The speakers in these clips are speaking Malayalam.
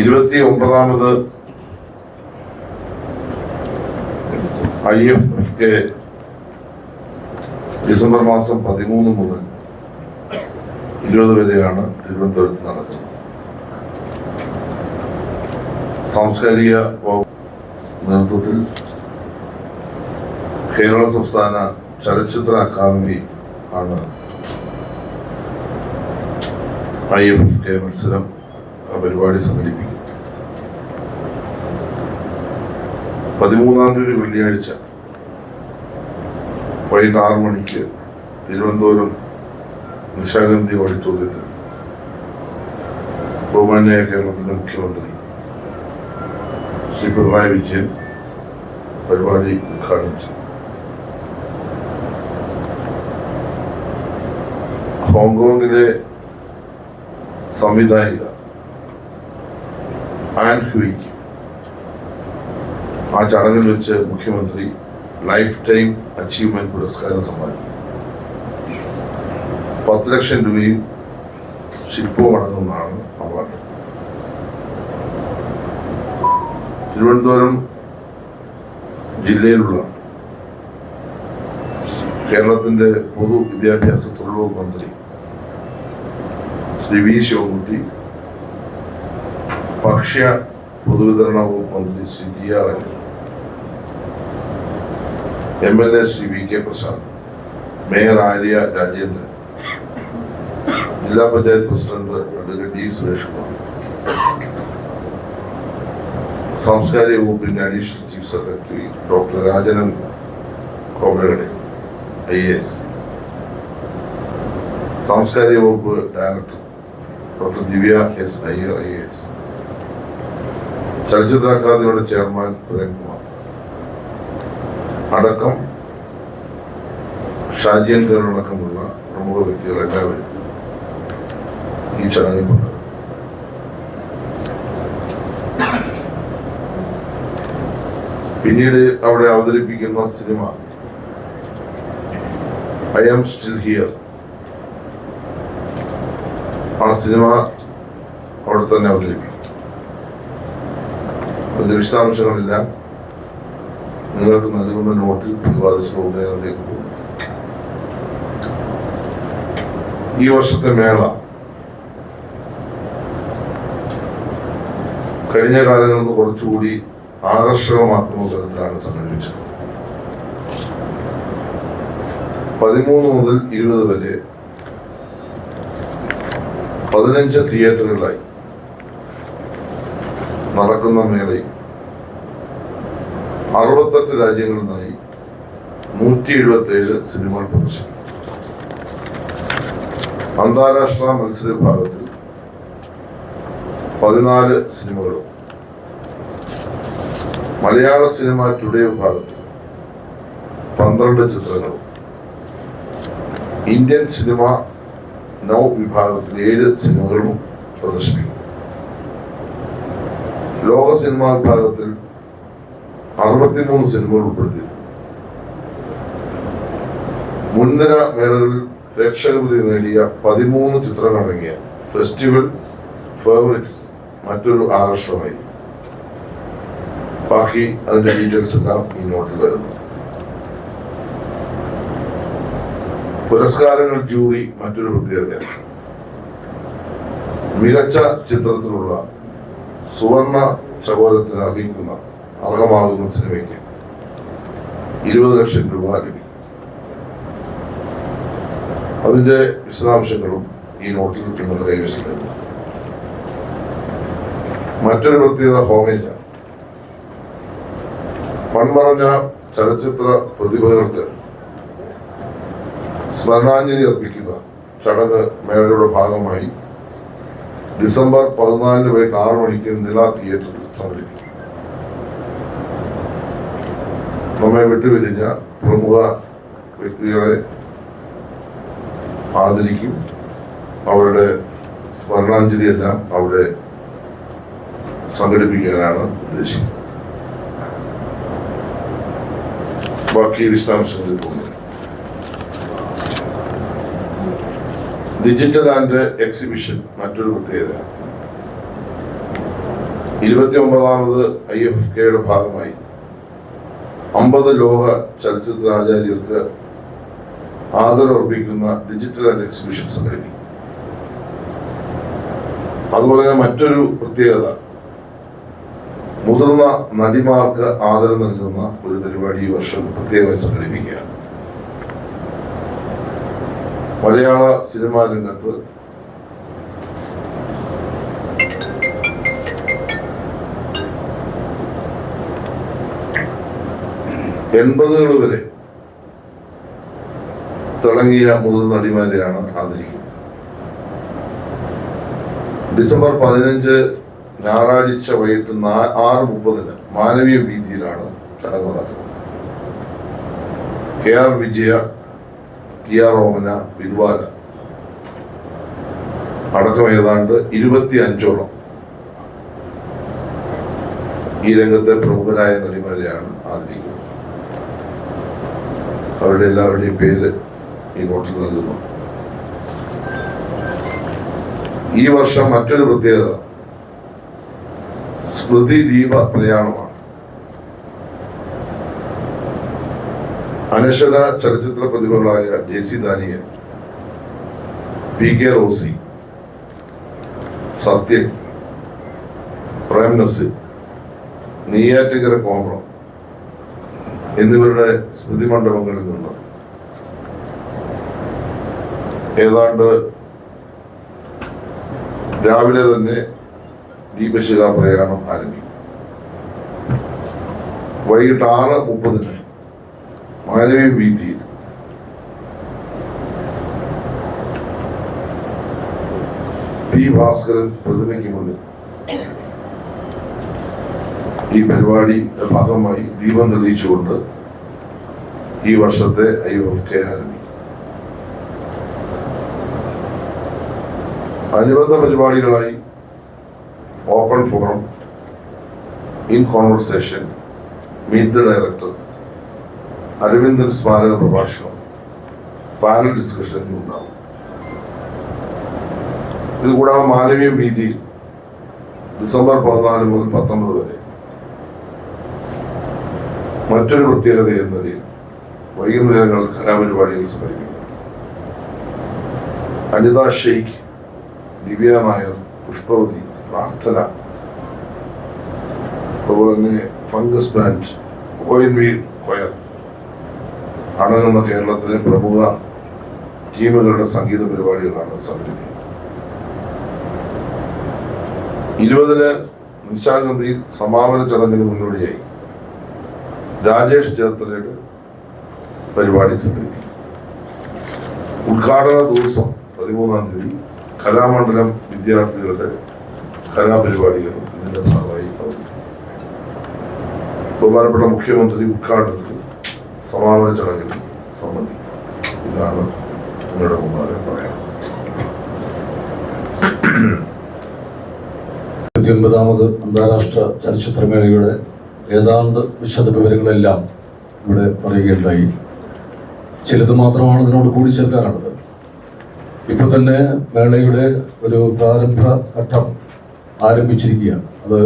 ഇരുപത്തി ഒമ്പതാമത് I F F K December മാസം പതിമൂന്ന് മുതൽ ഇരുപത് വരെയാണ് തിരുവനന്തപുരത്ത് നടക്കുന്നത്. സാംസ്കാരിക നേതൃത്വത്തിൽ കേരള സംസ്ഥാന ചലച്ചിത്ര അക്കാദമി ആണ് ഐ എഫ് കെ മത്സരം. പരിപാടി സംഘടിപ്പിക്കും. പതിമൂന്നാം തീയതി വെള്ളിയാഴ്ച വൈകിട്ട് ആറു മണിക്ക് തിരുവനന്തപുരം നിശാഗന്ധി ഓഡിറ്റോറിയത്തിൽ ബഹുമാന്യായ കേരളത്തിന്റെ മുഖ്യമന്ത്രി ശ്രീ പിണറായി വിജയൻ പരിപാടി ഉദ്ഘാടനം ചെയ്തു. ഹോങ്കോങ്ങിലെ സംവിധായിക ആൻ ഹ്യൂയിക്ക് ആ ചടങ്ങിൽ വെച്ച് മുഖ്യമന്ത്രി ലൈഫ് ടൈം അച്ചീവ്മെന്റ് പുരസ്കാരം സമ്മാനിക്കും. പത്ത് ലക്ഷം രൂപയും ശില്പവും അടങ്ങുന്നതാണ് അവാർഡ്. തിരുവനന്തപുരം ജില്ലയിലുള്ള കേരളത്തിന്റെ പൊതുവിദ്യാഭ്യാസ തൊഴിൽ വകുപ്പ് മന്ത്രി ശ്രീ വി ശിവൻകുട്ടി ഭക്ഷ്യ പൊതുവിതരണ വകുപ്പ് മന്ത്രി Shri G R Anil. M L A Shri V K Prasad. Mayor Arya Rajendran. ജില്ലാ panchayat president advocate D Suresh Kumar സാംസ്കാരിക വകുപ്പിന്റെ additional chief secretary doctor Rajan Khobragade I S. സാംസ്കാരിക വകുപ്പ് director doctor Divya S Iyer I S. ചലച്ചിത്ര അക്കാദമിയുടെ ചെയർമാൻ പ്രേംകുമാർ അടക്കം ഷാജിയൻ കരടക്കമുള്ള പ്രമുഖ വ്യക്തികൾ എല്ലാവരും ഈ ചടങ്ങിൽ പങ്കെടുക്കും പിന്നീട് അവിടെ അവതരിപ്പിക്കുന്ന cinema I am still here. ആ സിനിമ അവിടെ തന്നെ അവതരിപ്പിക്കും. അതിന്റെ വിശദാംശങ്ങളെല്ലാം നിങ്ങൾക്ക് നൽകുന്ന നോട്ടിൽ പ്രതിപാദിച്ച ഉടനയിലേക്ക് പോകുന്നു. ഈ വർഷത്തെ മേള കഴിഞ്ഞ കാലങ്ങളിൽ നിന്ന് കുറച്ചുകൂടി ആകർഷകമാക്കുന്ന തരത്തിലാണ് സംഘടിപ്പിച്ചത്. പതിമൂന്ന് മുതൽ ഇരുപത് വരെ പതിനഞ്ച് തിയേറ്ററുകളായി. നടക്കുന്ന മേളയിൽ അറുപത്തെട്ട് രാജ്യങ്ങളിൽ നിന്നായി നൂറ്റി എഴുപത്തി ഏഴ് സിനിമകൾ പ്രദർശിക്കും അന്താരാഷ്ട്ര മത്സര വിഭാഗത്തിൽ പതിനാല് സിനിമകളും മലയാള സിനിമ ടുഡേ വിഭാഗത്തിൽ പന്ത്രണ്ട് ചിത്രങ്ങളും ഇന്ത്യൻ സിനിമ നൗ വിഭാഗത്തിൽ ഏഴ് സിനിമകളും പ്രദർശിപ്പിക്കും. ലോക സിനിമാ വിഭാഗത്തിൽ അറുപത്തിമൂന്ന് സിനിമകൾ ഉൾപ്പെടുത്തി മുൻനിര മേളകളിൽ പ്രേക്ഷകപ്രീതി നേടിയ പതിമൂന്ന് ചിത്രങ്ങളടങ്ങിയ ഫെസ്റ്റിവൽ ഫേവറിറ്റ്സ് മറ്റൊരു ആകർഷണമായി. ബാക്കി അതിന്റെ ഡീറ്റെയിൽസ് എല്ലാം ഈ നോട്ടിൽ വരുന്നു. പുരസ്കാരങ്ങൾ ജൂറി മറ്റൊരു പ്രത്യേകതയാണ്. മികച്ച ചിത്രത്തിലുള്ള സുവർണ സഹോദരത്തിന് അർഹിക്കുന്ന അർഹമാകുന്ന സിനിമയ്ക്ക് ഇരുപത് ലക്ഷം രൂപ ലഭിക്കും. അതിന്റെ വിശദാംശങ്ങളും ഈ നോട്ടിൽ നിങ്ങളുടെ കൈവശം തരുന്നു മറ്റൊരു പ്രത്യേകത ഹോമേജ മൺമറഞ്ഞ ചലച്ചിത്ര പ്രതിഭകൾക്ക് സ്മരണാഞ്ജലി അർപ്പിക്കുന്ന ചടങ്ങ് മേളയുടെ ഭാഗമായി ഡിസംബർ പതിനാലിന് വൈകിട്ട് ആറു മണിക്ക് നില തിയേറ്ററിൽ സംഘടിപ്പിക്കും. നമ്മെ വിട്ടുപിരിഞ്ഞ പ്രമുഖ വ്യക്തികളെ ആദരിക്കും. അവരുടെ സ്മരണാഞ്ജലി എല്ലാം അവിടെ സംഘടിപ്പിക്കാനാണ് ഉദ്ദേശിക്കുന്നത്. ബാക്കി വിശദാംശങ്ങളിൽ പോകുന്നത് ഡിജിറ്റൽ ആൻഡ് എക്സിബിഷൻ മറ്റൊരു പ്രത്യേകത. ഇരുപത്തി ഒമ്പതാമത് ഐ എഫ് കെയുടെ ഭാഗമായി. അമ്പത് ലോക ചലച്ചിത്ര ആചാര്യർക്ക് ആദരവർപ്പിക്കുന്ന ഡിജിറ്റൽ ആൻഡ് എക്സിബിഷൻ സംഘടിപ്പിക്കും അതുപോലെ തന്നെ മറ്റൊരു പ്രത്യേകത. മുതിർന്ന നടിമാർക്ക് ആദരം നൽകുന്ന ഒരു പരിപാടി ഈ വർഷം പ്രത്യേകമായി സംഘടിപ്പിക്കുകയാണ്. മലയാള സിനിമാ രംഗത്ത് എൺപതുകൾ വരെ തിളങ്ങിയ മുതിർന്ന നടിമാരെയാണ് ആദരിക്കുന്നത്. ഡിസംബർ പതിനഞ്ച് ഞായറാഴ്ച വൈകിട്ട് ആറ് മുപ്പതിന് മാനവീയ വീതിയിലാണ് ചടങ്ങ് നടക്കുന്നത്. K R Vijaya T R Omana Vidhubala അടക്കം ഏതാണ്ട് ഇരുപത്തി അഞ്ചോളം ഈ രംഗത്തെ പ്രമുഖരായ നടിമാരെയാണ് ആദരിക്കുന്നത്. അവരുടെ എല്ലാവരുടെയും പേര് ഈ നോട്ടിൽ നൽകുന്നു. ഈ വർഷം മറ്റൊരു പ്രത്യേകത സ്മൃതി ദീപ പ്രയാണമാണ്. അനശ്വര ചലച്ചിത്ര പ്രതിഭകളായ J C Daniel P K Rosy Sathyan Prem Nazir Neyyattinkara Komalam എന്നിവരുടെ സ്മൃതി മണ്ഡപങ്ങളിൽ നിന്ന്. ഏതാണ്ട് രാവിലെ തന്നെ ദീപശിഖാ പ്രയാണം ആരംഭിക്കും. വൈകിട്ട് ആറ് മുപ്പതിന് മാനവീയ വീതിയിൽ പി ഭാസ്കരൻ പ്രതിമയ്ക്ക് മുന്നിൽ. ഈ പരിപാടിയുടെ ഭാഗമായി ദീപം തെളിയിച്ചുകൊണ്ട് ഈ വർഷത്തെ ഐ എഫ് കെ ആരംഭിക്കും. അനുബന്ധ പരിപാടികളായി open forum in conversation meet the director Aravindan സ്മാരക പ്രഭാഷണം പാനൽ ഡിസ്കഷൻ എന്നിവ ഉണ്ടാവും ഇതുകൂടാതെ കൂടാതെ മാനവീയം വീതിയിൽ ഡിസംബർ പതിനാല് മുതൽ പത്തൊമ്പത് വരെ. മറ്റൊരു പ്രത്യേകത എന്ന നിലയിൽ വൈകുന്നേരങ്ങൾ കലാപരിപാടികൾ സംഘടിപ്പിക്കും അനിത ഷെയ്ഖ് ദിവ്യ നായർ പുഷ്പവതി പ്രാർത്ഥന അതുപോലെ തന്നെ fungus band O N V choir. അടങ്ങുന്ന കേരളത്തിലെ പ്രമുഖ ടീമുകളുടെ സംഗീത പരിപാടികളാണ് സംഘടിപ്പിക്കുന്നത്. ഇരുപതിന് നിശാഗന്ധിയിൽ സമാപന ചടങ്ങിന് മുന്നോടിയായി രാജേഷ് ചേർത്തലയുടെ പരിപാടി സംഘടിപ്പിക്കും. ഉദ്ഘാടന ദിവസം പതിമൂന്നാം തീയതി കലാമണ്ഡലം വിദ്യാർത്ഥികളുടെ കലാപരിപാടികൾ ഇതിന്റെ ഭാഗമായി ബഹുമാനപ്പെട്ട മുഖ്യമന്ത്രി ഉദ്ഘാടനത്തിൽ സമാപന ചടങ്ങിൽ സമ്മതി. ഇതാണ് നിങ്ങളുടെ മുമ്പാകെ പറയാം ഒമ്പതാമത് അന്താരാഷ്ട്ര ചലച്ചിത്രമേളയുടെ ഏതാണ്ട് വിശദ വിവരങ്ങളെല്ലാം ഇവിടെ പറയുകയുണ്ടായി. ചിലത് മാത്രമാണ് ഇതിനോട് കൂടി ചേർക്കാറുള്ളത്. ഇപ്പൊ തന്നെ മേളയുടെ ഒരു പ്രാരംഭ ഘട്ടം ആരംഭിച്ചിരിക്കുകയാണ്. അത്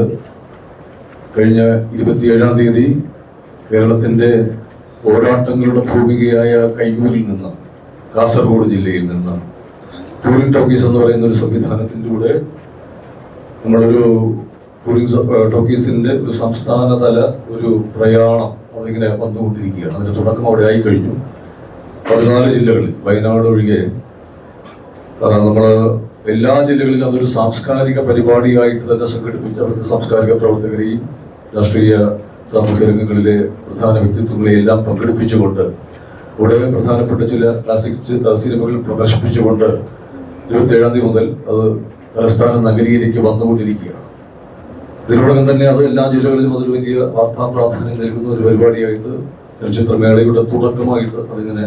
കഴിഞ്ഞ ഇരുപത്തിയേഴാം തീയതി കേരളത്തിന്റെ പോരാട്ടങ്ങളുടെ ഭൂമികയായ കയ്യൂരിൽ നിന്ന് കാസർഗോഡ് ജില്ലയിൽ നിന്ന് ടൂറിംഗ് ടോക്കീസ് എന്ന് പറയുന്ന ഒരു സംവിധാനത്തിന്റെ കൂടെ നമ്മളൊരു ടൂറിംഗ് ടോക്കീസിന്റെ ഒരു സംസ്ഥാനതല ഒരു പ്രയാണം അതിങ്ങനെ വന്നുകൊണ്ടിരിക്കുകയാണ്. അതിന്റെ തുടക്കം അവിടെ ആയി കഴിഞ്ഞു. പതിനാല് ജില്ലകളിൽ വയനാട് ഒഴികെ. നമ്മൾ എല്ലാ ജില്ലകളിലും അതൊരു സാംസ്കാരിക പരിപാടിയായിട്ട് തന്നെ സംഘടിപ്പിച്ച് സാംസ്കാരിക പ്രവർത്തകരെയും രാഷ്ട്രീയ സാമൂഹ്യ രംഗങ്ങളിലെ പ്രധാന വ്യക്തിത്വങ്ങളെ എല്ലാം പങ്കെടുപ്പിച്ചുകൊണ്ട് വളരെ പ്രധാനപ്പെട്ട ചില ക്ലാസിക് സിനിമകൾ പ്രദർശിപ്പിച്ചുകൊണ്ട് ഇരുപത്തി ഏഴാം തീയതി മുതൽ അത് തലസ്ഥാന നഗരിയിലേക്ക് വന്നുകൊണ്ടിരിക്കുകയാണ്. ഇതിനോടകം തന്നെ അത് എല്ലാ ജില്ലകളിലും അതൊരു വലിയ വാർത്താ പ്രാധാന്യം നൽകുന്ന ഒരു പരിപാടിയായിട്ട് ചലച്ചിത്രമേളയുടെ തുടക്കമായിട്ട് അതിങ്ങനെ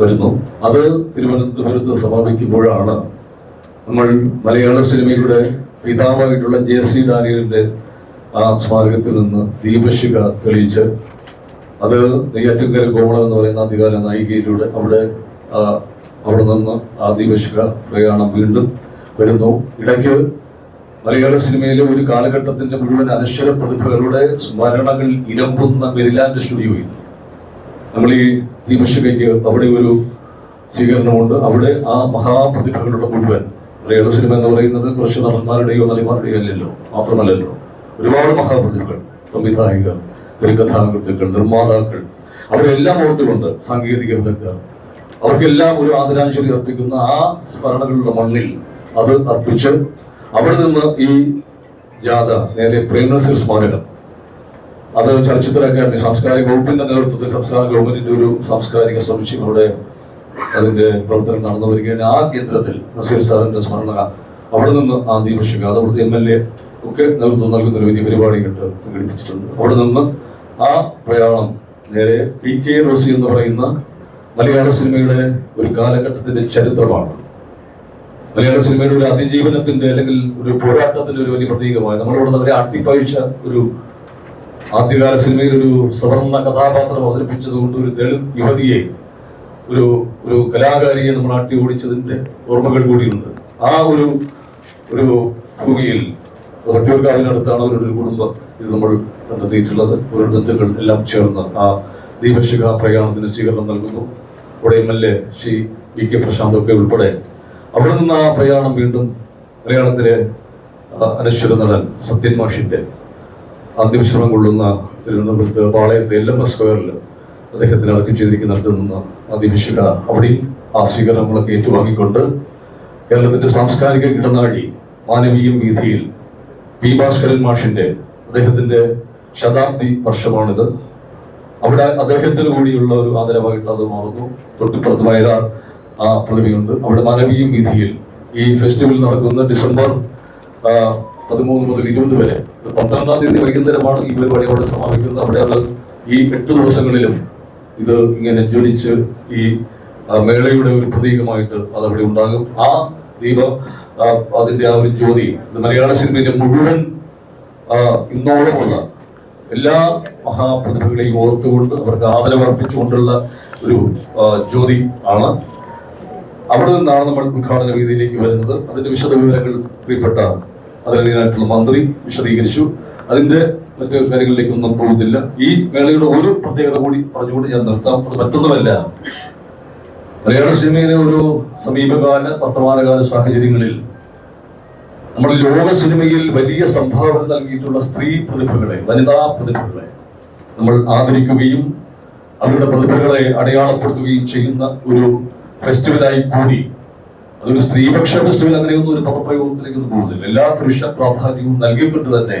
വരുന്നു. അത് തിരുവനന്തപുരത്ത് സമാപിക്കുമ്പോഴാണ് നമ്മൾ മലയാള സിനിമയുടെ പിതാവായിട്ടുള്ള ജെ സി ഡാനിയലിന്റെ ആ സ്മാരകത്തിൽ നിന്ന് ദീപശിഖ തെളിയിച്ച് അത് നെയ്യാറ്റിൻകര കോവളം എന്ന് പറയുന്ന അധികാര നായികയിലൂടെ അവിടെ അവിടെ നിന്ന് ആ ദീപശിഖ പ്രയാണം വീണ്ടും വരുന്നു. ഇടയ്ക്ക് മലയാള സിനിമയിലെ ഒരു കാലഘട്ടത്തിന്റെ മുഴുവൻ അനശ്വര പ്രതിഭകളുടെ സ്മരണകൾ ഇരമ്പുന്ന മെരിലാൻഡ് സ്റ്റുഡിയോയിൽ. നമ്മൾ ഈ ദീപശിഖയ്ക്ക് അവിടെ ഒരു സ്വീകരണമുണ്ട്. അവിടെ ആ മഹാപ്രതിഭകളുടെ മുഴുവൻ മലയാള സിനിമ എന്ന് പറയുന്നത് കുറച്ച് നടന്മാരുടെയോ നടിമാരുടെയോ അല്ലല്ലോ മാത്രമല്ലല്ലോ. ഒരുപാട് മഹാപ്രതിഭകൾ സംവിധായകർ തിരക്കഥാകൃത്തുക്കൾ നിർമ്മാതാക്കൾ അവരെല്ലാം ഓർത്തുകൊണ്ട് സാങ്കേതിക വിദഗ്ധർ അവർക്കെല്ലാം ഒരു ആദരാഞ്ജലി അർപ്പിക്കുന്ന ആ സ്മരണകളുടെ മണ്ണിൽ അത് അർപ്പിച്ച് അവിടെ നിന്ന് ഈ ജാഥ നേരെ പ്രേംനസീർ സ്മാരകം അത് ചലച്ചിത്ര അക്കാദമി സാംസ്കാരിക വകുപ്പിന്റെ നേതൃത്വത്തിൽ സംസ്ഥാന ഗവൺമെന്റിന്റെ ഒരു സാംസ്കാരിക സമുച്ചയം അവിടെ അതിന്റെ പ്രവർത്തനം നടന്നു വരികയാണ് ആ കേന്ദ്രത്തിൽ നസീർ സാറിന്റെ സ്മരണ അവിടെ നിന്ന് ആ ദീപശിഖ അതവിടുത്തെ എം എൽ എ ഒക്കെ നേതൃത്വം നൽകുന്ന ഒരു വലിയ പരിപാടി കണ്ട് സംഘടിപ്പിച്ചിട്ടുണ്ട്. അവിടെ നിന്ന് ആ പ്രയാണം നേരെ പി കെ റോസി എന്ന് പറയുന്ന മലയാള സിനിമയുടെ ഒരു കാലഘട്ടത്തിന്റെ ചരിത്രമാണ്. മലയാള സിനിമയുടെ ഒരു അതിജീവനത്തിന്റെ അല്ലെങ്കിൽ ഒരു പോരാട്ടത്തിന്റെ ഒരു വലിയ പ്രതീകമായി നമ്മളിവിടെ അവരെ അട്ടിപ്പഴിച്ച ഒരു ആദ്യകാല സിനിമയിൽ ഒരു സവർണ കഥാപാത്രം അവതരിപ്പിച്ചതുകൊണ്ട് ഒരു ദളിത് യുവതിയെ ഒരു ഒരു കലാകാരിയെ നമ്മൾ ആട്ടി ഓടിച്ചതിന്റെ ഓർമ്മകൾ കൂടിയുണ്ട്. ആ ഒരു ഒരു ഭൂമിയിൽ വട്ടിയൂർക്കാവിനടുത്താണ് അവരുടെ കുടുംബം. ഇത് നമ്മൾ കണ്ടെത്തിയിട്ടുള്ളത്. ഒരു ബന്ധുക്കൾ എല്ലാം ചേർന്ന് ആ ദീപശിഖ പ്രയാണത്തിന് സ്വീകരണം നൽകുന്നു. അവിടെ M L A Shri V K Prashanth ഒക്കെ ഉൾപ്പെടെ. അവിടെ നിന്ന് ആ പ്രയാണം വീണ്ടും മലയാളത്തിലെ അനശ്വര നടൻ സത്യൻ മാഷിന്റെ അന്ത്യവിശ്രമം കൊള്ളുന്ന തിരുവനന്തപുരത്ത് പാളയത്തെ എൽ എം എസ് സ്ക്വയറിൽ അദ്ദേഹത്തിന് അടക്കം ചെയ്തിരിക്കുന്നിടത്ത് ആ ദീപശിഖ അവിടെയും ആ സ്വീകരണങ്ങളൊക്കെ ഏറ്റുവാങ്ങിക്കൊണ്ട് കേരളത്തിന്റെ സാംസ്കാരിക ഇടനാഴി മാനവീയം വീതിയിൽ പി ഭാസ്കരൻ മാഷിന്റെ അദ്ദേഹത്തിന്റെ ശതാബ്ദി വർഷമാണിത്. അവിടെ അദ്ദേഹത്തിന് കൂടിയുള്ള ഒരു ആദരവായിട്ട് അത് മാറുന്നു. തൊട്ടിപ്പുറത്ത് വയലാർ ആ പ്രതിമയുണ്ട്. അവിടെ മാനവീയ വീതിയിൽ ഈ ഫെസ്റ്റിവൽ നടക്കുന്ന ഡിസംബർ പതിമൂന്ന് മുതൽ ഇരുപത് വരെ. പന്ത്രണ്ടാം തീയതി വൈകുന്നേരമാണ് ഈ പരിപാടി അവിടെ സമാപിക്കുന്നത്. അവിടെ അത് ഈ എട്ട് ദിവസങ്ങളിലും ഇത് ഇങ്ങനെ ജ്വലിച്ച് ഈ മേളയുടെ ഒരു പ്രതീകമായിട്ട് അതവിടെ ഉണ്ടാകും. ആ ദീപ അതിന്റെ ആ ഒരു ജ്യോതി. മലയാള സിനിമയിലെ മുഴുവൻ ഇന്നോളമുള്ള എല്ലാ മഹാപ്രതിഭകളെയും ഓർത്തുകൊണ്ട് അവർക്ക് ആവലമർപ്പിച്ചുകൊണ്ടുള്ള ഒരു ജ്യോതി ആണ്. അവിടെ നിന്നാണ് നമ്മൾ ഉദ്ഘാടന വേദിയിലേക്ക് വരുന്നത്. അതിന്റെ വിശദ വിവരങ്ങൾ പ്രിയപ്പെട്ട അതിനായിട്ടുള്ള മന്ത്രി വിശദീകരിച്ചു. അതിന്റെ മറ്റു കാര്യങ്ങളിലേക്കൊന്നും പോകുന്നില്ല. ഈ മേളയുടെ ഒരു പ്രത്യേകത കൂടി പറഞ്ഞുകൊണ്ട് ഞാൻ നിർത്താം. അത് മറ്റൊന്നുമല്ല. മലയാള സിനിമയിലെ ഒരു സമീപകാല വർത്തമാനകാല സാഹചര്യങ്ങളിൽ നമ്മുടെ ലോക സിനിമയിൽ വലിയ സംഭാവന നൽകിയിട്ടുള്ള സ്ത്രീ പ്രതിഭകളെ വനിതാ പ്രതിഭകളെ നമ്മൾ ആദരിക്കുകയും അവരുടെ പ്രതിഭകളെ അടയാളപ്പെടുത്തുകയും ചെയ്യുന്ന ഒരു ഫെസ്റ്റിവലായി കൂടി അതൊരു സ്ത്രീപക്ഷ ഫെസ്റ്റിവൽ അങ്ങനെയൊന്നും ഒരു പദപ്രയോഗത്തിലേക്കൊന്നും പോകുന്നില്ല. എല്ലാ പുരുഷ പ്രാധാന്യവും നൽകിക്കൊണ്ട് തന്നെ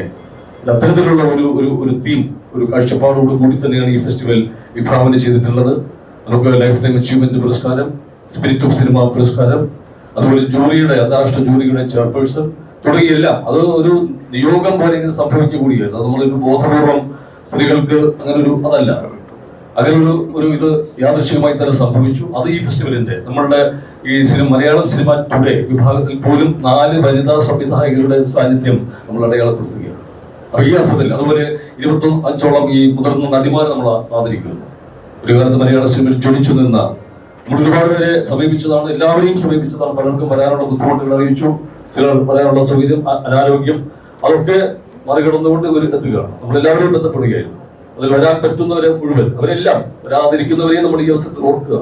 അത്തരത്തിലുള്ള ഒരു ഒരു ഒരു തീം ഒരു കാഴ്ചപ്പാടോട് കൂടി തന്നെയാണ് ഈ ഫെസ്റ്റിവൽ വിഭാവന ചെയ്തിട്ടുള്ളത്. നമുക്ക് ലൈഫ് ടൈം അച്ചീവ്മെന്റ് പുരസ്കാരം സ്പിരിറ്റ് ഓഫ് സിനിമ പുരസ്കാരം അതുപോലെ ജൂറിയുടെ അന്താരാഷ്ട്ര ജൂറിയുടെ ചെയർപേഴ്സൺ തുടങ്ങിയെല്ലാം. അത് ഒരു നിയോഗം പോലെ ഇങ്ങനെ സംഭവിക്കുക അത് നമ്മളൊരു ബോധപൂർവം സ്ത്രീകൾക്ക് അങ്ങനെ ഒരു അതല്ല. അങ്ങനെ ഒരു ഒരു ഇത് യാദൃശ്ചികമായി തന്നെ സംഭവിച്ചു. അത് ഈ ഫെസ്റ്റിവലിന്റെ നമ്മളുടെ ഈ സിനിമ മലയാളം സിനിമ ടുഡേ വിഭാഗത്തിൽ പോലും നാല് വനിതാ സംവിധായകരുടെ സാന്നിധ്യം നമ്മൾ അടയാളപ്പെടുത്തുകയാണ്. അപ്പൊ ഈ അർത്ഥത്തിൽ അതുപോലെ ഇരുപത്തി അഞ്ചോളം ഈ മുതിർന്ന നടിമാരെ നമ്മൾ ആദരിക്കുന്നു. ഒരു കാലത്ത് മലയാള സിനിമയിൽ ജൊലിച്ചു നിന്ന നമ്മൾ ഒരുപാട് പേരെ സമീപിച്ചതാണ് എല്ലാവരെയും സമീപിച്ചതാണ് പലർക്കും വരാനുള്ള ബുദ്ധിമുട്ടുകൾ അറിയിച്ചു. ചിലർ പറയാനുള്ള സൗകര്യം അനാരോഗ്യം അതൊക്കെ മറികടന്നുകൊണ്ട് ഒരു എത്തുകയാണ്. നമ്മളെല്ലാവരും ബന്ധപ്പെടുകയായിരുന്നു. അതിൽ വരാൻ പറ്റുന്നവരെ മുഴുവൻ അവരെല്ലാം വരാതിരിക്കുന്നവരെയും നമ്മൾ ഈ അവസരത്തിൽ ഓർക്കുക.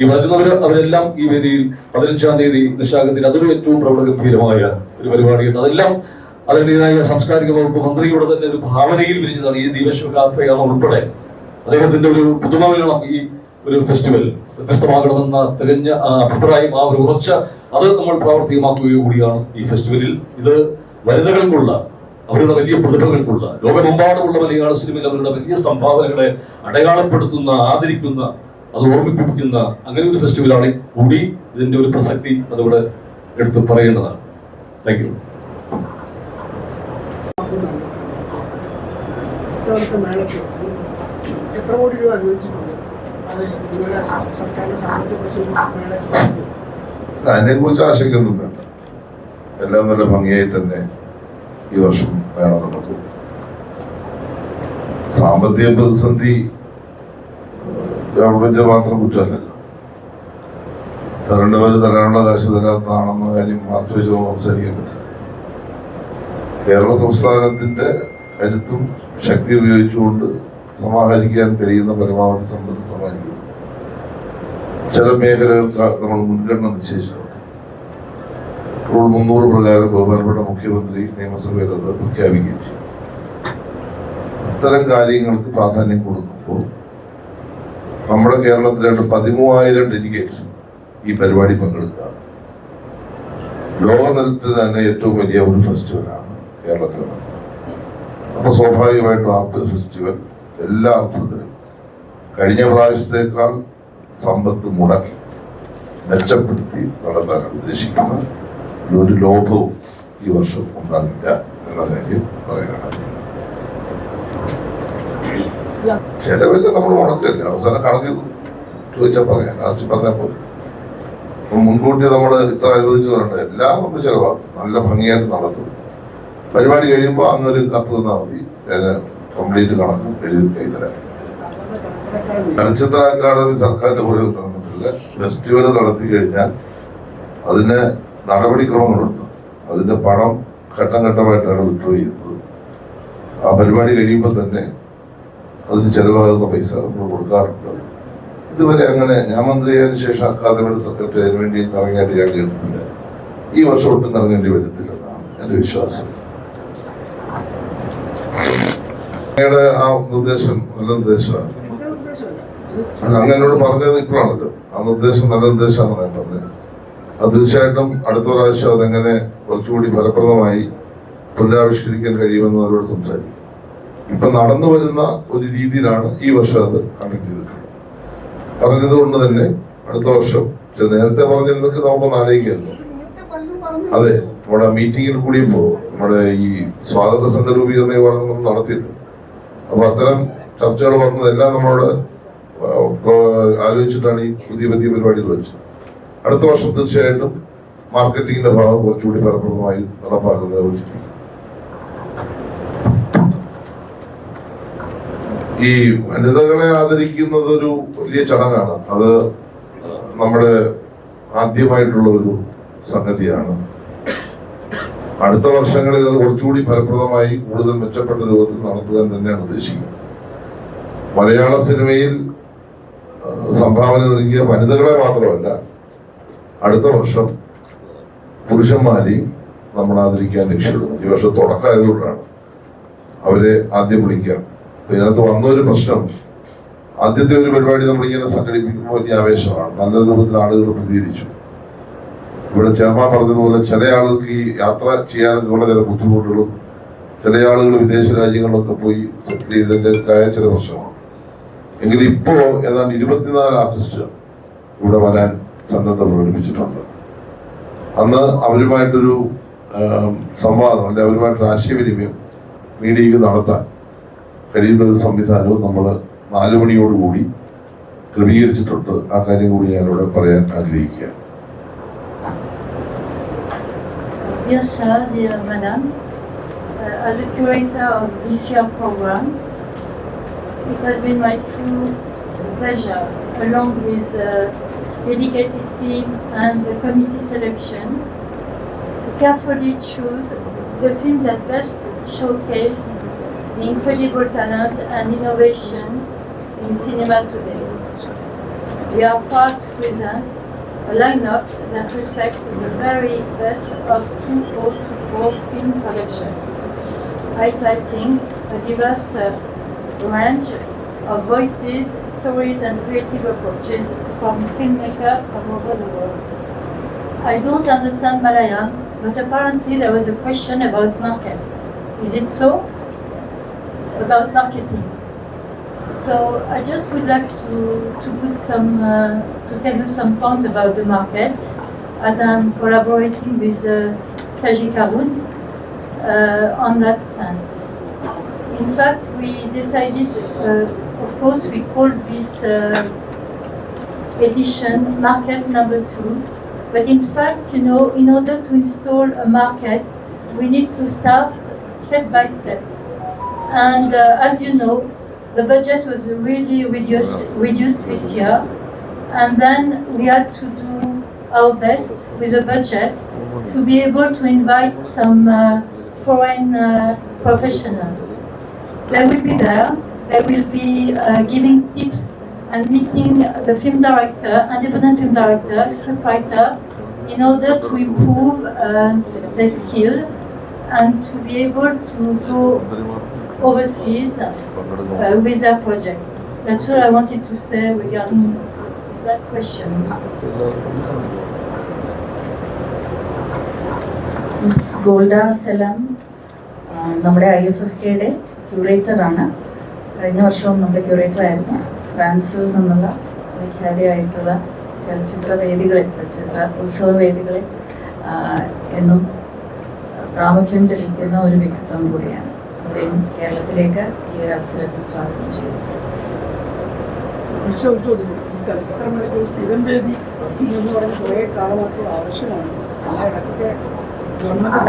ഈ വരുന്നവർ അവരെല്ലാം ഈ വേദിയിൽ പതിനഞ്ചാം തീയതി നിശാഗത്തിൽ അതൊരു ഏറ്റവും പ്രൗഢഗംഭീരമായ ഒരു പരിപാടിയുണ്ട്. അതെല്ലാം അതിന്റെതായ സാംസ്കാരിക വകുപ്പ് മന്ത്രിയുടെ തന്നെ ഒരു ഭാവനയിൽ വിരിച്ചതാണ് ഈ ദീപശിവകാർപ്പയാണ് ഉൾപ്പെടെ. അദ്ദേഹത്തിന്റെ ഒരു പുതുമ വേണം ഈ ഒരു ഫെസ്റ്റിവൽ വ്യത്യസ്തമാകണമെന്ന തികഞ്ഞ അഭിപ്രായം ആ ഒരു ഉറച്ച അത് നമ്മൾ പ്രാവർത്തികമാക്കുകയോ കൂടിയാണ് ഈ ഫെസ്റ്റിവലിൽ ഇത് വനിതകൾക്കുള്ള അവരുടെ വലിയ പ്രതിഭകൾക്കുള്ള ലോകമെമ്പാടുമുള്ള മലയാള സിനിമയിൽ അവരുടെ വലിയ സംഭാവനകളെ അടയാളപ്പെടുത്തുന്ന ആദരിക്കുന്ന അത് ഓർമ്മിപ്പിക്കുന്ന അങ്ങനെ ഒരു ഫെസ്റ്റിവലാണ് കൂടി ഇതിന്റെ ഒരു പ്രസക്തി അതിവിടെ എടുത്ത് പറയേണ്ടതാണ്. താങ്ക് യു എത്ര കോടി രൂപ അനുവദിച്ചിട്ടുണ്ട്? അതിനെ കുറിച്ച് ആശങ്കയൊന്നും വേണ്ട. എല്ലാം നല്ല ഭംഗിയായി തന്നെ ഈ വർഷം വേണം നടക്കും സാമ്പത്തിക പ്രതിസന്ധി ഗവൺമെന്റ് മാത്രം കുറ്റമല്ലല്ലോ തരേണ്ടവര് തരാനുള്ള കാശ് തരാത്തതാണെന്ന കാര്യം മാർച്ച് വെച്ച് നമ്മൾ സംസാരിക്കാൻ പറ്റില്ല കേരള സംസ്ഥാനത്തിന്റെ കരുത്തും ശക്തി ഉപയോഗിച്ചുകൊണ്ട് സമാഹരിക്കാൻ കഴിയുന്ന പരമാവധി സമ്പത്ത് സമാഹരിക്കുന്നു ചില മേഖലകൾക്ക് നമ്മൾ മുൻഗണന നിശ്ചയിച്ചിട്ടുണ്ട്. മുന്നൂറ് പ്രകാരം ബഹുമാനപ്പെട്ട മുഖ്യമന്ത്രി നിയമസഭയിൽ അത് പ്രഖ്യാപിക്കുകയും ചെയ്യും ഇത്തരം കാര്യങ്ങൾക്ക് പ്രാധാന്യം കൊടുക്കുമ്പോൾ നമ്മുടെ കേരളത്തിലായിട്ട് പതിമൂവായിരം ഡെലിഗേറ്റ്സ് ഈ പരിപാടി പങ്കെടുക്കുകയാണ് ലോകതലത്തിൽ തന്നെ ഏറ്റവും വലിയ ഒരു ഫെസ്റ്റിവലാണ് കേരളത്തിൽ അപ്പൊ സ്വാഭാവികമായിട്ടും ആർട്ട് ഫെസ്റ്റിവൽ എല്ലാ അർത്ഥത്തിലും കഴിഞ്ഞ പ്രാവശ്യത്തേക്കാൾ സമ്പത്ത് മുടക്കി മെച്ചപ്പെടുത്തി നടത്താനാണ് ഉദ്ദേശിക്കുന്നത് ഒരു ലോഭവും ഈ വർഷം ഉണ്ടാകില്ല എന്ന കാര്യം പറയാനാണ് ചെലവില്ല നമ്മൾ മുടക്കില്ല അവസാനം കണക്ക് ചോദിച്ചാൽ പറയാം. ലാസ്റ്റ് അപ്പൊ മുൻകൂട്ടി നമ്മൾ ഇത്ര അനുവദിച്ചു പറഞ്ഞിട്ട് എല്ലാം നമ്മൾ ചെലവാക്കും നല്ല ഭംഗിയായിട്ട് നടത്തും. പരിപാടി കഴിയുമ്പോൾ അങ്ങൊരു കത്ത് തന്നാൽ മതി. കംപ്ലീറ്റ് കണക്കും എഴുതി കൈതരാം. നക്ഷത്ര അക്കാദമി സർക്കാരിന്റെ പുറകിൽ നടന്നിട്ടില്ല ഫെസ്റ്റിവൽ നടത്തി കഴിഞ്ഞാൽ അതിന് നടപടിക്രമങ്ങളുണ്ട് അതിന്റെ പണം ഘട്ടം ഘട്ടമായിട്ടാണ് വിഡ്രോ ചെയ്യുന്നത്. ആ പരിപാടി കഴിയുമ്പോൾ തന്നെ അതിന് ചെലവാകുന്ന പൈസ നമ്മൾ കൊടുക്കാറുണ്ട്. ഇതുവരെ അങ്ങനെ ഞാൻ മന്ത്രിയായതിനു ശേഷം അക്കാദമിയുടെ സെക്രട്ടറി അതിനുവേണ്ടി കറങ്ങിയായിട്ട് ഞാൻ ഈ വർഷം ഒട്ടും കറങ്ങേണ്ടി വരത്തില്ലെന്നാണ് എന്റെ വിശ്വാസം. അങ്ങയുടെ ആ നിർദ്ദേശം നല്ല നിർദ്ദേശമാണ്. അല്ല, അങ്ങ് എന്നോട് പറഞ്ഞത് ഇപ്പോഴാണല്ലോ. ആ നിർദ്ദേശം നല്ല നിർദ്ദേശമാണ് ഞാൻ പറഞ്ഞത്. അത് തീർച്ചയായിട്ടും അടുത്ത പ്രാവശ്യം അതെങ്ങനെ കുറച്ചുകൂടി ഫലപ്രദമായി പുനരാവിഷ്കരിക്കാൻ കഴിയുമെന്ന് അവരോട് സംസാരിക്കും. ഇപ്പൊ നടന്നു വരുന്ന ഒരു രീതിയിലാണ് ഈ വർഷം അത് കണ്ടക്ട് ചെയ്തിട്ടുള്ളത്. പറഞ്ഞത് കൊണ്ട് തന്നെ അടുത്ത വർഷം നേരത്തെ പറഞ്ഞിരുന്നൊക്കെ നമുക്കൊന്ന് ആലോചിക്കാമല്ലോ അതെ നമ്മുടെ മീറ്റിങ്ങിൽ കൂടിയപ്പോ നമ്മുടെ ഈ സ്വാഗത സംഘ രൂപീകരണ നമ്മൾ നടത്തിയിട്ടുണ്ട് അപ്പൊ അത്തരം ചർച്ചകൾ വന്നതെല്ലാം നമ്മളോട് ആലോചിച്ചിട്ടാണ് ഈ പുതിയ പുതിയ പരിപാടികൾ വെച്ചത്. അടുത്ത വർഷം തീർച്ചയായിട്ടും മാർക്കറ്റിംഗിന്റെ ഭാഗം കുറച്ചുകൂടി ഫലപ്രദമായി നടപ്പാക്കുന്നത് ചിന്തിക്കും ഈ വനിതകളെ ആദരിക്കുന്നത് ഒരു വലിയ ചടങ്ങാണ്. അത് നമ്മുടെ ആദ്യമായിട്ടുള്ള ഒരു സംഗതിയാണ്. അടുത്ത വർഷങ്ങളിൽ അത് കുറച്ചുകൂടി ഫലപ്രദമായി കൂടുതൽ മെച്ചപ്പെട്ട രൂപത്തിൽ നടത്തുവാൻ തന്നെയാണ് ഉദ്ദേശിക്കുന്നത്. മലയാള സിനിമയിൽ സംഭാവന നൽകിയ വനിതകളെ മാത്രമല്ല അടുത്ത വർഷം പുരുഷന്മാരെയും നമ്മൾ ആദരിക്കാൻ ലക്ഷ്യമിടുന്നു ഈ വർഷം തുടക്കമായതുകൊണ്ടാണ് അവരെ ആദ്യം വിളിക്കാം ഇതിനകത്ത് വന്ന ഒരു പ്രശ്നം ആദ്യത്തെ ഒരു പരിപാടി നമ്മൾ ഇങ്ങനെ സംഘടിപ്പിക്കുമ്പോൾ വലിയ ആവേശമാണ്. നല്ല രൂപത്തിൽ ആളുകൾ പ്രതികരിച്ചു. ഇവിടെ ചെയർമാൻ പറഞ്ഞതുപോലെ ചില ആളുകൾക്ക് ഈ യാത്ര ചെയ്യാനൊക്കെ വളരെ ബുദ്ധിമുട്ടുകളും ചില ആളുകൾ വിദേശ രാജ്യങ്ങളിലൊക്കെ പോയി സെറ്റിൽ ചെയ്തതിന്റെതായ ചില പ്രശ്നമാണ് എങ്കിൽ ഇപ്പോ ഏതാണ്ട് ഇരുപത്തിനാല് ആർട്ടിസ്റ്റ് ഇവിടെ വരാൻ സന്നദ്ധ പ്രകടിപ്പിച്ചിട്ടുണ്ട്. അന്ന് അവരുമായിട്ടൊരു സംവാദം അല്ലെ അവരുമായിട്ടൊരു ആശയവിനിമയം മീഡിയയ്ക്ക് നടത്താൻ കഴിയുന്ന ഒരു സംവിധാനവും നമ്മൾ നാലു മണിയോടുകൂടി ക്രമീകരിച്ചിട്ടുണ്ട്. ആ കാര്യം കൂടി ഞാനിവിടെ പറയാൻ ആഗ്രഹിക്കുകയാണ്. Dear sir, dear madam, uh, as a curator of this year program, it has been my true pleasure, along with the dedicated team and the committee selection, to carefully choose the films that best showcase the incredible talent and innovation in cinema today. We are proud to present a lineup that reflects the very best of 2024 film production, I type in a diverse uh, range of voices, stories, and creative approaches from filmmakers from over the world. I don't understand Malayalam, but apparently there was a question about market. Is it so? About marketing. So I just would like to, to put some, uh, to tell you some points about the market, as I'm collaborating with the Sajika Wood uh, on that sense. In fact, we decided, uh, of course, we called this uh, edition market number two. But in fact, you know, in order to install a market, we need to start step by step. And uh, as you know, the budget was really reduced, reduced this year. And then we had to do our best with the budget to be able to invite some uh, foreign uh, professionals. They will be there. They will be uh, giving tips and meeting the film director, independent film director, scriptwriter, in order to improve uh, their skill and to be able to go overseas uh, with our project. That's all I wanted to say regarding that question. Miss Golda Salam നമ്മുടെ ഐ എഫ് എഫ് കെയുടെ ക്യൂറേറ്ററാണ് കഴിഞ്ഞ വർഷവും നമ്മുടെ ക്യൂറേറ്റർ ആയിരുന്നു ഫ്രാൻസിൽ നിന്നുള്ള വിഖ്യാതിയായിട്ടുള്ള ചലച്ചിത്ര വേദികളിൽ ചലച്ചിത്ര ഉത്സവ വേദികളിൽ ആ, എന്നും പ്രാമുഖ്യം തെളിയിക്കുന്ന ഒരു വ്യക്തിത്വം കൂടിയാണ് കേരളത്തിലേക്ക് ഈ ഒരു അവസരത്തിൽ സ്വാഗതം ചെയ്തു ഉത്സവം ചോദിക്കും ചലച്ചിത്രമേളയ്ക്ക് ഒരു സ്ഥിരം വേദി എന്ന് പറഞ്ഞ് കുറേ കാലമായിട്ടുള്ള ആവശ്യമാണ്. ആ ഇടയ്ക്കൊക്കെ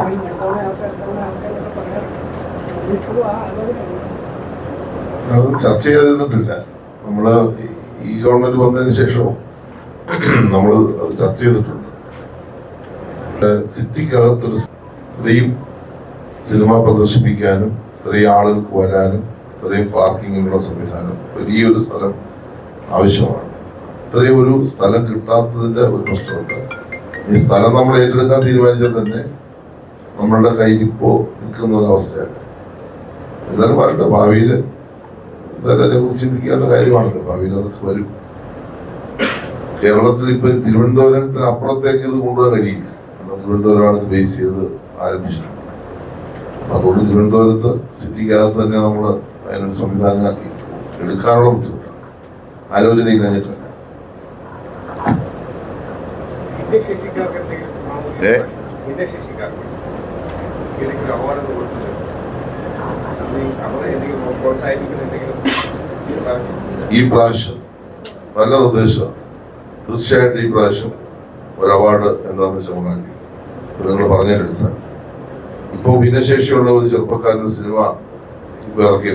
പറയും പറയാറുണ്ട്. ആ ആലോചന അത് ചർച്ച ചെയ്തിരുന്നിട്ടില്ല. നമ്മൾ ഈ- ഗവൺമെന്റ് വന്നതിന് ശേഷവും നമ്മൾ അത് ചർച്ച ചെയ്തിട്ടുണ്ട്. സിറ്റിക്കകത്തൊരു സ്ത്രീ സിനിമ പ്രദർശിപ്പിക്കാനും ഇത്രയും ആളുകൾക്ക് വരാനും ഇത്രയും പാർക്കിങ്ങിനുള്ള സംവിധാനം വലിയൊരു സ്ഥലം ആവശ്യമാണ്. ഇത്രയും ഒരു സ്ഥലം കിട്ടാത്തതിന്റെ ഒരു പ്രശ്നമുണ്ട്. ഈ സ്ഥലം നമ്മൾ ഏറ്റെടുക്കാൻ തീരുമാനിച്ചാൽ തന്നെ നമ്മളുടെ കയ്യിൽ ഇപ്പോ നിൽക്കുന്ന ഒരു അവസ്ഥയല്ല എന്തായാലും പറയട്ടെ ഭാവിയിൽ എന്തായാലും അതിനെക്കുറിച്ച് ചിന്തിക്കേണ്ട കാര്യമാണല്ലോ. ഭാവിയിൽ അതൊക്കെ വരും. കേരളത്തിൽ ഇപ്പൊ തിരുവനന്തപുരത്തിന് അപ്പുറത്തേക്ക് ഇത് കൊണ്ടുപോകാൻ കഴിയില്ല. തിരുവനന്തപുരമാണ് ഇത് ബേസ് ചെയ്ത് ആരംഭിച്ചിട്ടുള്ളത്. അതുകൊണ്ട് തിരുവനന്തപുരത്ത് സിറ്റിക്കകത്ത് തന്നെ നമ്മൾ അതിനൊരു സംവിധാനമാക്കി എടുക്കാനുള്ള ബുദ്ധിമുട്ടാണ്. ആലോചന കഴിഞ്ഞിട്ടല്ല ഈ പ്രാവശ്യം നല്ല നിർദ്ദേശം തീർച്ചയായിട്ടും ഈ പ്രാവശ്യം ഒരു അവാർഡ് എന്താണെന്ന് വെച്ചാൽ നിങ്ങൾ പറഞ്ഞതിന്റെ ഇപ്പോൾ ഭിന്നശേഷിയുള്ള ഒരു ചെറുപ്പക്കാരൻ സിനിമ ഇറക്കി.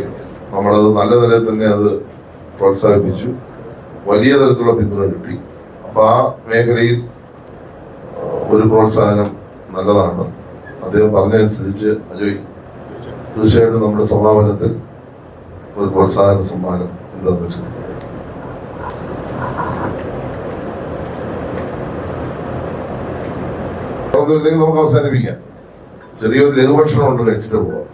നമ്മളത് നല്ല നിലയിൽ തന്നെ അത് പ്രോത്സാഹിപ്പിച്ചു. വലിയ തരത്തിലുള്ള പിന്തുണ കിട്ടി. അപ്പൊ ആ മേഖലയിൽ ഒരു പ്രോത്സാഹനം നല്ലതാണ്. അദ്ദേഹം പറഞ്ഞതനുസരിച്ച് അജോയ് തീർച്ചയായിട്ടും നമ്മുടെ സമാപനത്തിൽ ഒരു പ്രോത്സാഹന സമ്മാനം എന്താണെന്ന് വെച്ചത് നമുക്ക് അവസാനിപ്പിക്കാം. ചെറിയൊരു ലഘുഭക്ഷണം ഉണ്ട് കഴിച്ചിട്ട് പോവാം